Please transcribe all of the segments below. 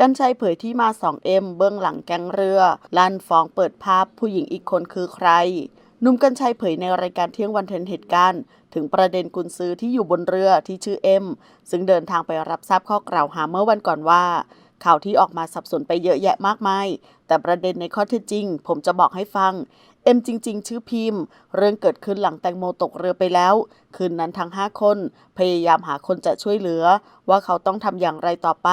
กันชัยเผยที่มา 2M เบื้องหลังแก๊งเรือ ลั่นฟ้องเปิดภาพผู้หญิงอีกคนคือใคร หนุ่มกัญชัยเผยในรายการเที่ยงวันเทนเหตุการณ์ ถึงประเด็นกุนซื้อที่อยู่บนเรือที่ชื่อเอ็มซึ่งเดินทางไปรับทราบข้อกล่าวหาเมื่อวันก่อนว่าข่าวที่ออกมาสับสนไปเยอะแยะมากมายแต่ประเด็นในข้อเท็จจริง ผมจะบอกให้ฟัง เอ็มจริง ๆ ชื่อพิมพ์ เรื่องเกิดขึ้นหลังแตงโมตกเรือไปแล้ว คืนนั้นทั้ง 5 คน พยายามหาคนจะช่วยเหลือ ว่าเขาต้องทำอย่างไรต่อไป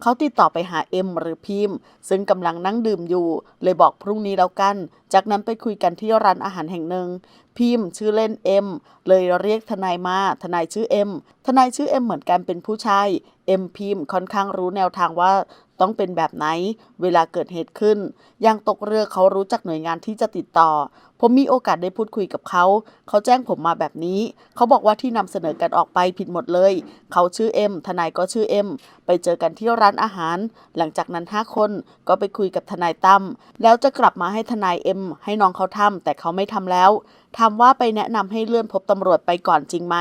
เขาติดต่อไปหาเอ็มหรือพิมพ์ ซึ่งกำลังนั่งดื่มอยู่ เลยบอกพรุ่งนี้แล้วกัน จากนั้นไปคุยกันที่ร้านอาหารแห่งหนึ่ง พิมพ์ชื่อเล่นเอ็มเลยเรียกทนายมา ทนายชื่อเอ็มทนายชื่อเอ็มเหมือนกันเป็นผู้ชายเอ็มพิมพ์ค่อนข้างรู้แนวทางว่า ต้องเป็นแบบไหน เวลาเกิดเหตุขึ้น ยังตกเรือเขารู้จักหน่วยงานที่จะติดต่อ ผมมีโอกาสได้พูดคุยกับเขา เขาแจ้งผมมาแบบนี้ เขาบอกว่าที่นำเสนอกันออกไปผิดหมดเลย เขาชื่อเอ็ม ทนายก็ชื่อเอ็ม ไปเจอกันที่ร้านอาหาร หลังจากนั้น 5 คนก็ไปคุยกับทนายตั้ม แล้วจะกลับมาให้ทนายเอ็มให้น้องเขาทำแต่เขาไม่ทำแล้วถามว่าไปแนะนำให้เลื่อนพบตำรวจไปก่อนจริงไหม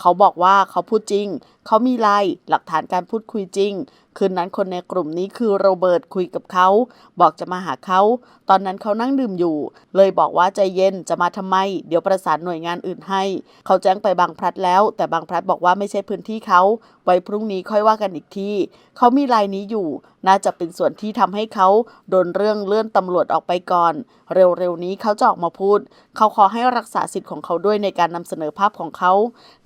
เขาบอกว่าเขาพูดจริง เขามีไลน์หลักฐานการพูดคุยจริง คืนนั้นคนในกลุ่มนี้คือโรเบิร์ตคุยกับเขา บอกจะมาหาเขา ตอนนั้นเขานั่งดื่มอยู่ เลยบอกว่าใจเย็นจะมาทำไม เดี๋ยวประสานหน่วยงานอื่นให้ เขาแจ้งไปบางพลัดแล้ว แต่บางพลัดบอกว่าไม่ใช่พื้นที่เขา ไว้พรุ่งนี้ค่อยว่ากันอีกที เขามีลน์นี้อยู่ น่าจะเป็นส่วนที่ทำให้เขาโดนเรื่องเลื่อนตำรวจออกไปก่อน เร็วๆนี้เขาจะออกมาพูด เขาขอให้รักษาสิทธิ์ของเขาด้วยในการนำเสนอภาพของเขา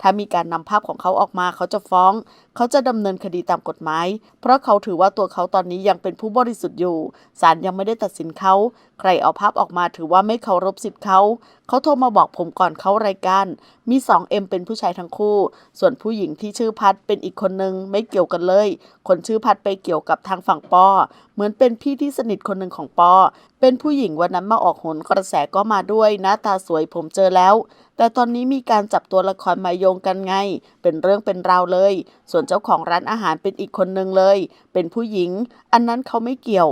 ถ้ามีการนำภาพของเขาออกมาเขาจะฟ้อง เขาจะดำเนินคดีตามกฎหมาย เพราะเขาถือว่าตัวเขาตอนนี้ยังเป็นผู้บริสุทธิ์อยู่ ศาลยังไม่ได้ตัดสินเขา ใครเอาภาพออกมาถือว่าไม่เคารพสิทธิ์เขา เขาโทรมาบอกผมก่อนเขารายการ มี 2M เป็นผู้ชายทั้งคู่ ส่วนผู้หญิงที่ชื่อพัดเป็นอีกคนนึงไม่เกี่ยวกันเลย คนชื่อพัดไปเกี่ยวกับทางฝั่งปอ เหมือนเป็นพี่ที่สนิทคนหนึ่งของปอ เป็นผู้หญิงวันนั้นมาออกโหนกระแสก็มาด้วยหน้าตาสวยผมเจอแล้ว แต่ตอนนี้มีการจับตัวละครมาโยงกันไง เป็นเรื่องเป็นราวเลย ส่วนเจ้าของร้านอาหารเป็นอีกคนนึงเลย เป็นผู้หญิง อันนั้นเขาไม่เกี่ยว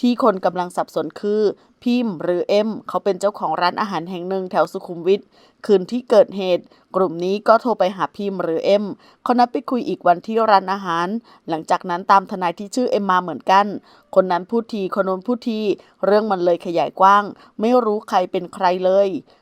ที่คนกำลังสับสนคือพิมพ์หรือเอ็มเขาเป็นเจ้าของร้านอาหารแห่งหนึ่งแถวสุขุมวิทคืนที่เกิดเหตุ กลุ่มนี้ก็โทรไปหาพิมพ์หรือเอ็มเขานัดไปคุยอีกวันที่ร้านอาหาร หลังจากนั้นตามทนายที่ชื่อเอ็มมาเหมือนกัน คนนั้นพูดทีคนโน้นพูดที เรื่องมันเลยขยายกว้าง ไม่รู้ใครเป็นใครเลย